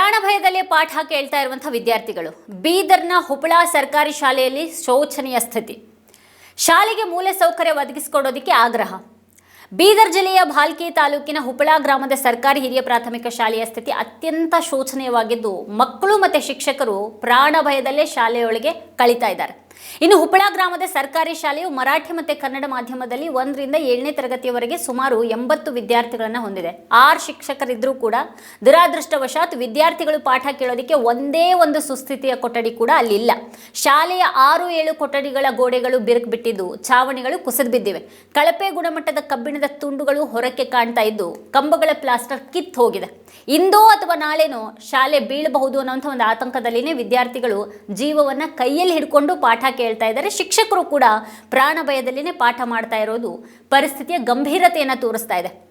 ಪ್ರಾಣ ಭಯದಲ್ಲೇ ಪಾಠ ಕೇಳ್ತಾ ಇರುವಂಥ ವಿದ್ಯಾರ್ಥಿಗಳು. ಬೀದರ್ನ ಹುಪಳಾ ಸರ್ಕಾರಿ ಶಾಲೆಯಲ್ಲಿ ಶೋಚನೀಯ ಸ್ಥಿತಿ. ಶಾಲೆಗೆ ಮೂಲ ಸೌಕರ್ಯ ಒದಗಿಸಿಕೊಡೋದಕ್ಕೆ ಆಗ್ರಹ. ಬೀದರ್ ಜಿಲ್ಲೆಯ ಭಾಲ್ಕಿ ತಾಲೂಕಿನ ಹುಪಳಾ ಗ್ರಾಮದ ಸರ್ಕಾರಿ ಹಿರಿಯ ಪ್ರಾಥಮಿಕ ಶಾಲೆಯ ಸ್ಥಿತಿ ಅತ್ಯಂತ ಶೋಚನೀಯವಾಗಿದ್ದು, ಮಕ್ಕಳು ಮತ್ತು ಶಿಕ್ಷಕರು ಪ್ರಾಣ ಭಯದಲ್ಲೇ ಶಾಲೆಯೊಳಗೆ ಕಳೀತಾ ಇದ್ದಾರೆ. ಇನ್ನು ಹುಪ್ಪಳ ಗ್ರಾಮದ ಸರ್ಕಾರಿ ಶಾಲೆಯು ಮರಾಠಿ ಮತ್ತು ಕನ್ನಡ ಮಾಧ್ಯಮದಲ್ಲಿ ಒಂದರಿಂದ ಏಳನೇ ತರಗತಿಯವರೆಗೆ ಸುಮಾರು ಎಂಬತ್ತು ವಿದ್ಯಾರ್ಥಿಗಳನ್ನು ಹೊಂದಿದೆ. ಆರು ಶಿಕ್ಷಕರಿದ್ದರೂ ಕೂಡ ದುರಾದೃಷ್ಟವಶಾತ್ ವಿದ್ಯಾರ್ಥಿಗಳು ಪಾಠ ಕೇಳೋದಕ್ಕೆ ಒಂದೇ ಒಂದು ಸುಸ್ಥಿತಿಯ ಕೊಠಡಿ ಕೂಡ ಅಲ್ಲಿಲ್ಲ. ಶಾಲೆಯ ಆರು ಏಳು ಕೊಠಡಿಗಳ ಗೋಡೆಗಳು ಬಿರುಕು ಬಿಟ್ಟಿದ್ದು, ಛಾವಣಿಗಳು ಕುಸಿದು ಬಿದ್ದಿವೆ. ಕಳಪೆ ಗುಣಮಟ್ಟದ ಕಬ್ಬಿಣದ ತುಂಡುಗಳು ಹೊರಕ್ಕೆ ಕಾಣ್ತಾ ಇದ್ದು, ಕಂಬಗಳ ಪ್ಲಾಸ್ಟರ್ ಕಿತ್ತು ಹೋಗಿದೆ. ಇಂದೋ ಅಥವಾ ನಾಳೆನೋ ಶಾಲೆ ಬೀಳಬಹುದು ಅನ್ನೋಂಥ ಒಂದು ಆತಂಕದಲ್ಲಿನೇ ವಿದ್ಯಾರ್ಥಿಗಳು ಜೀವವನ್ನ ಕೈಯಲ್ಲಿ ಹಿಡ್ಕೊಂಡು ಪಾಠ ಕೇಳ್ತಾ ಇದ್ದಾರೆ. ಶಿಕ್ಷಕರು ಕೂಡ ಪ್ರಾಣ ಭಯದಲ್ಲಿನೇ ಪಾಠ ಮಾಡ್ತಾ ಇರೋದು ಪರಿಸ್ಥಿತಿಯ ಗಂಭೀರತೆಯನ್ನು ತೋರಿಸ್ತಾ ಇದೆ.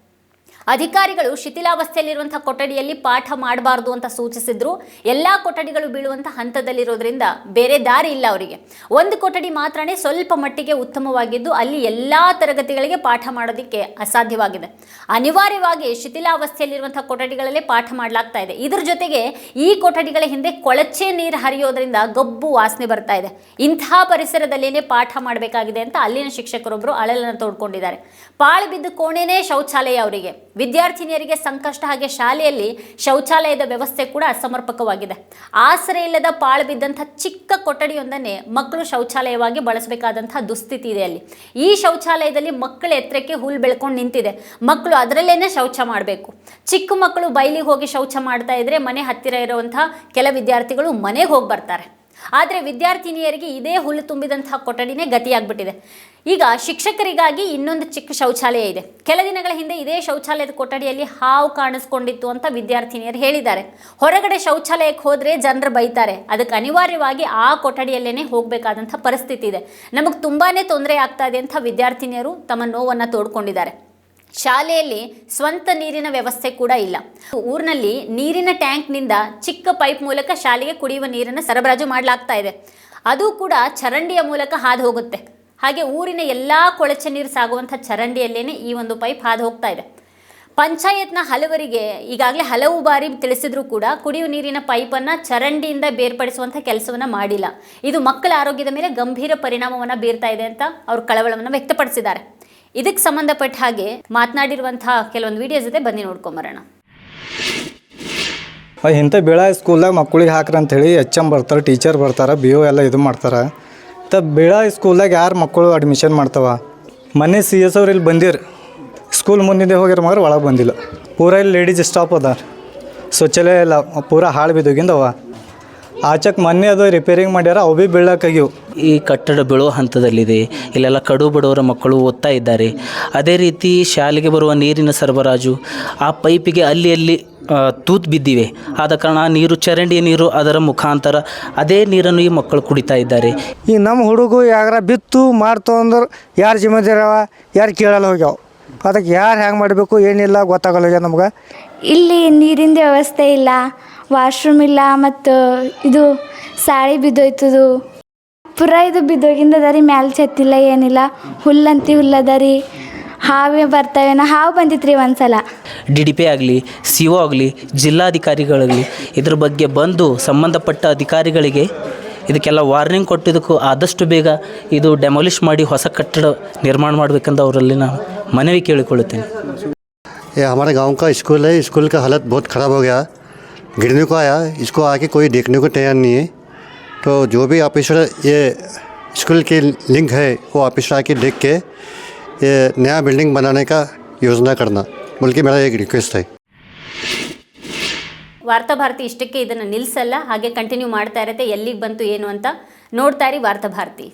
ಅಧಿಕಾರಿಗಳು ಶಿಥಿಲಾವಸ್ಥೆಯಲ್ಲಿರುವಂಥ ಕೊಠಡಿಯಲ್ಲಿ ಪಾಠ ಮಾಡಬಾರ್ದು ಅಂತ ಸೂಚಿಸಿದ್ರು. ಎಲ್ಲ ಕೊಠಡಿಗಳು ಬೀಳುವಂಥ ಹಂತದಲ್ಲಿರೋದ್ರಿಂದ ಬೇರೆ ದಾರಿ ಇಲ್ಲ ಅವರಿಗೆ. ಒಂದು ಕೊಠಡಿ ಮಾತ್ರನೇ ಸ್ವಲ್ಪ ಮಟ್ಟಿಗೆ ಉತ್ತಮವಾಗಿದ್ದು ಅಲ್ಲಿ ಎಲ್ಲ ತರಗತಿಗಳಿಗೆ ಪಾಠ ಮಾಡೋದಕ್ಕೆ ಅಸಾಧ್ಯವಾಗಿದೆ. ಅನಿವಾರ್ಯವಾಗಿ ಶಿಥಿಲಾವಸ್ಥೆಯಲ್ಲಿರುವಂಥ ಕೊಠಡಿಗಳಲ್ಲೇ ಪಾಠ ಮಾಡಲಾಗ್ತಾ ಇದೆ. ಇದ್ರ ಜೊತೆಗೆ ಈ ಕೊಠಡಿಗಳ ಹಿಂದೆ ಕೊಳಚೆ ನೀರು ಹರಿಯೋದ್ರಿಂದ ಗಬ್ಬು ವಾಸನೆ ಬರ್ತಾ ಇದೆ. ಇಂತಹ ಪರಿಸರದಲ್ಲೇನೆ ಪಾಠ ಮಾಡಬೇಕಾಗಿದೆ ಅಂತ ಅಲ್ಲಿನ ಶಿಕ್ಷಕರೊಬ್ಬರು ಅಳಲನ್ನು ತೋಡ್ಕೊಂಡಿದ್ದಾರೆ. ಪಾಳು ಬಿದ್ದು ಕೋಣೆನೇ ಶೌಚಾಲಯ ಅವರಿಗೆ. ವಿದ್ಯಾರ್ಥಿನಿಯರಿಗೆ ಸಂಕಷ್ಟ ಹಾಗೆ ಶಾಲೆಯಲ್ಲಿ ಶೌಚಾಲಯದ ವ್ಯವಸ್ಥೆ ಕೂಡ ಅಸಮರ್ಪಕವಾಗಿದೆ ಆಸರೆ ಇಲ್ಲದ ಪಾಳು ಬಿದ್ದಂಥ ಚಿಕ್ಕ ಕೊಠಡಿಯೊಂದನ್ನೇ ಮಕ್ಕಳು ಶೌಚಾಲಯವಾಗಿ ಬಳಸಬೇಕಾದಂತಹ ದುಸ್ಥಿತಿ ಇದೆ ಅಲ್ಲಿ. ಈ ಶೌಚಾಲಯದಲ್ಲಿ ಮಕ್ಕಳ ಎತ್ತರಕ್ಕೆ ಹುಲ್ ಬೆಳ್ಕೊಂಡು ನಿಂತಿದೆ. ಮಕ್ಕಳು ಅದರಲ್ಲೇನೆ ಶೌಚ ಮಾಡಬೇಕು. ಚಿಕ್ಕ ಮಕ್ಕಳು ಬೈಲಿಗೆ ಹೋಗಿ ಶೌಚ ಮಾಡ್ತಾ ಇದ್ರೆ ಮನೆ ಹತ್ತಿರ ಇರುವಂತಹ ಕೆಲ ವಿದ್ಯಾರ್ಥಿಗಳು ಮನೆಗೆ ಹೋಗಿ ಬರ್ತಾರೆ. ಆದರೆ ವಿದ್ಯಾರ್ಥಿನಿಯರಿಗೆ ಇದೇ ಹುಲ್ಲು ತುಂಬಿದಂತಹ ಕೊಠಡಿನೇ ಗತಿಯಾಗ್ಬಿಟ್ಟಿದೆ. ಈಗ ಶಿಕ್ಷಕರಿಗಾಗಿ ಇನ್ನೊಂದು ಚಿಕ್ಕ ಶೌಚಾಲಯ ಇದೆ. ಕೆಲ ದಿನಗಳ ಹಿಂದೆ ಇದೇ ಶೌಚಾಲಯದ ಕೊಠಡಿಯಲ್ಲಿ ಹಾವು ಕಾಣಿಸ್ಕೊಂಡಿತ್ತು ಅಂತ ವಿದ್ಯಾರ್ಥಿನಿಯರು ಹೇಳಿದ್ದಾರೆ. ಹೊರಗಡೆ ಶೌಚಾಲಯಕ್ಕೆ ಹೋದರೆ ಜನರು ಬೈತಾರೆ. ಅದಕ್ಕೆ ಅನಿವಾರ್ಯವಾಗಿ ಆ ಕೊಠಡಿಯಲ್ಲೇ ಹೋಗಬೇಕಾದಂಥ ಪರಿಸ್ಥಿತಿ ಇದೆ. ನಮಗೆ ತುಂಬಾ ತೊಂದರೆ ಆಗ್ತಾ ಇದೆ ಅಂತ ವಿದ್ಯಾರ್ಥಿನಿಯರು ತಮ್ಮ ನೋವನ್ನು ತೋಡ್ಕೊಂಡಿದ್ದಾರೆ. ಶಾಲೆಯಲ್ಲಿ ಸ್ವಂತ ನೀರಿನ ವ್ಯವಸ್ಥೆ ಕೂಡ ಇಲ್ಲ. ಊರಿನಲ್ಲಿ ನೀರಿನ ಟ್ಯಾಂಕ್ನಿಂದ ಚಿಕ್ಕ ಪೈಪ್ ಮೂಲಕ ಶಾಲೆಗೆ ಕುಡಿಯುವ ನೀರನ್ನು ಸರಬರಾಜು ಮಾಡಲಾಗ್ತಾ ಇದೆ. ಅದು ಕೂಡ ಚರಂಡಿಯ ಮೂಲಕ ಹಾದು ಹೋಗುತ್ತೆ. ಹಾಗೆ ಊರಿನ ಎಲ್ಲ ಕೊಳಚೆ ನೀರು ಸಾಗುವಂಥ ಚರಂಡಿಯಲ್ಲೇ ಈ ಒಂದು ಪೈಪ್ ಹಾದು ಹೋಗ್ತಾ ಇದೆ. ಪಂಚಾಯತ್ನ ಹಲವರಿಗೆ ಈಗಾಗಲೇ ಹಲವು ಬಾರಿ ತಿಳಿಸಿದ್ರು ಕೂಡ ಕುಡಿಯುವ ನೀರಿನ ಪೈಪನ್ನು ಚರಂಡಿಯಿಂದ ಬೇರ್ಪಡಿಸುವಂಥ ಕೆಲಸವನ್ನು ಮಾಡಿಲ್ಲ. ಇದು ಮಕ್ಕಳ ಆರೋಗ್ಯದ ಮೇಲೆ ಗಂಭೀರ ಪರಿಣಾಮವನ್ನು ಬೀರ್ತಾ ಇದೆ ಅಂತ ಅವರು ಕಳವಳವನ್ನು ವ್ಯಕ್ತಪಡಿಸಿದ್ದಾರೆ. ಇದಕ್ಕೆ ಸಂಬಂಧಪಟ್ಟ ಹಾಗೆ ಮಾತನಾಡಿರುವಂತಹ ಕೆಲವೊಂದು ವಿಡಿಯೋಸ್ ಇದೆ ಬನ್ನಿ ನೋಡ್ಕೊಂಬರೋಣ ಇಂಥ ಬೀಳ ಸ್ಕೂಲ್ದಾಗ ಮಕ್ಕಳಿಗೆ ಹಾಕ್ರಿ ಹೇಳಿ ಎಚ್ ಎಂ ಬರ್ತಾರೆ ಟೀಚರ್ ಬರ್ತಾರೆ ಬಿ ಒ ಎಲ್ಲ ಇದು ಮಾಡ್ತಾರೆ. ತ ಬೀಳ ಸ್ಕೂಲ್ದಾಗ ಯಾರು ಮಕ್ಕಳು ಅಡ್ಮಿಷನ್ ಮಾಡ್ತಾವ? ಮನೆ ಸಿ ಎಸ್ ಅವ್ರು ಇಲ್ಲಿ ಬಂದಿರು. ಸ್ಕೂಲ್ ಮುಂದಿನ ಹೋಗಿರ ಮಗರು ಒಳಗೆ ಬಂದಿಲ್ಲ. ಪೂರ ಇಲ್ಲಿ ಲೇಡೀಸ್ ಸ್ಟಾಪ್ ಅದ ಶೌಚಾಲಯ ಇಲ್ಲ ಪೂರ ಹಾಳು ಬಿದ್ದೋಗಿಂದವ. ಆಚಕ್ ಮೊನ್ನೆ ಅದು ರಿಪೇರಿಂಗ್ ಮಾಡ್ಯಾರ ಅವು ಭೀ ಬೀಳಕ್ಕಾಗ್ಯವು ಈ ಕಟ್ಟಡ ಬೀಳೋ ಹಂತದಲ್ಲಿದೆ. ಇಲ್ಲೆಲ್ಲ ಕಡು ಬಡವರ ಮಕ್ಕಳು ಓದ್ತಾ ಇದ್ದಾರೆ. ಅದೇ ರೀತಿ ಶಾಲೆಗೆ ಬರುವ ನೀರಿನ ಸರಬರಾಜು ಆ ಪೈಪಿಗೆ ಅಲ್ಲಿ ಅಲ್ಲಿ ತೂತು ಬಿದ್ದಿವೆ. ಆದ ಕಾರಣ ಆ ನೀರು ಚರಂಡಿ ನೀರು ಅದರ ಮುಖಾಂತರ ಅದೇ ನೀರನ್ನು ಈ ಮಕ್ಕಳು ಕುಡಿತಾ ಇದ್ದಾರೆ. ಈ ನಮ್ಮ ಹುಡುಗ ಯಾರ ಬಿತ್ತು ಮಾಡ್ತು ಅಂದ್ರೆ ಯಾರು ಜಿಮ್ಮೆದಾರವ ಯಾರು ಕೇಳಲ್ಲ ಹೋಗ್ಯಾವ. ಅದಕ್ಕೆ ಯಾರು ಹ್ಯಾಂಗೆ ಮಾಡಬೇಕು ಏನಿಲ್ಲ ಗೊತ್ತಾಗಲ್ಲ ಹೋಗ್ಯಾವ ನಮ್ಗೆ. ಇಲ್ಲಿ ನೀರಿನ ವ್ಯವಸ್ಥೆ ಇಲ್ಲ. ವಾಶ್ರೂಮ್ ಇಲ್ಲ ಮತ್ತು ಇದು ಸಾಳಿ ಬಿದ್ದೋಯ್ತದು ಪೂರ ಇದು ಬಿದ್ದೋಗಿಂದ ಅದ ರೀ ಮ್ಯಾಲೆ ಛತ್ತಿಲ್ಲ ಏನಿಲ್ಲ ಹುಲ್ಲಂತಿ ಹುಲ್ಲದ ರೀ ಹಾವೇ ಬರ್ತವೆ ನಾ ಹಾವು ಬಂದಿತ್ತು ರೀ ಒಂದ್ಸಲ ಡಿ ಡಿ ಪಿ ಆಗಲಿ ಸಿ ಒ ಆಗಲಿ ಜಿಲ್ಲಾಧಿಕಾರಿಗಳಾಗಲಿ ಇದ್ರ ಬಗ್ಗೆ ಬಂದು ಸಂಬಂಧಪಟ್ಟ ಅಧಿಕಾರಿಗಳಿಗೆ ಇದಕ್ಕೆಲ್ಲ ವಾರ್ನಿಂಗ್ ಕೊಟ್ಟಿದ್ದಕ್ಕೂ ಆದಷ್ಟು ಬೇಗ ಇದು ಡೆಮಾಲಿಷ್ ಮಾಡಿ ಹೊಸ ಕಟ್ಟಡ ನಿರ್ಮಾಣ ಮಾಡಬೇಕಂತ ಅವರಲ್ಲಿ ನಾನು ಮನವಿ ಕೇಳಿಕೊಳ್ಳುತ್ತೇನೆ ये हमारे गांव का स्कूल है स्कूल का हालत बहुत ख़राब हो गया गिरने को आया इसको आके कोई देखने को तैयार नहीं है तो जो भी ऑफिसर ये स्कूल के लिंक है वो ऑफिसर आके देख के ये नया बिल्डिंग बनाने का योजना करना बोल के मेरा एक रिक्वेस्ट है ವಾರ್ತಾಭಾರತಿ ಇಷ್ಟಕ್ಕೆ ಇದನ್ನು ನಿಲ್ಲಿಸಲ್ಲ ಹಾಗೆ ಕಂಟಿನ್ಯೂ ಮಾಡ್ತಾ ಇರುತ್ತೆ ಎಲ್ಲಿಗೆ ಬಂತು ಏನು ಅಂತ ನೋಡ್ತಾ ಇರಿ ವಾರ್ತಾಭಾರತಿ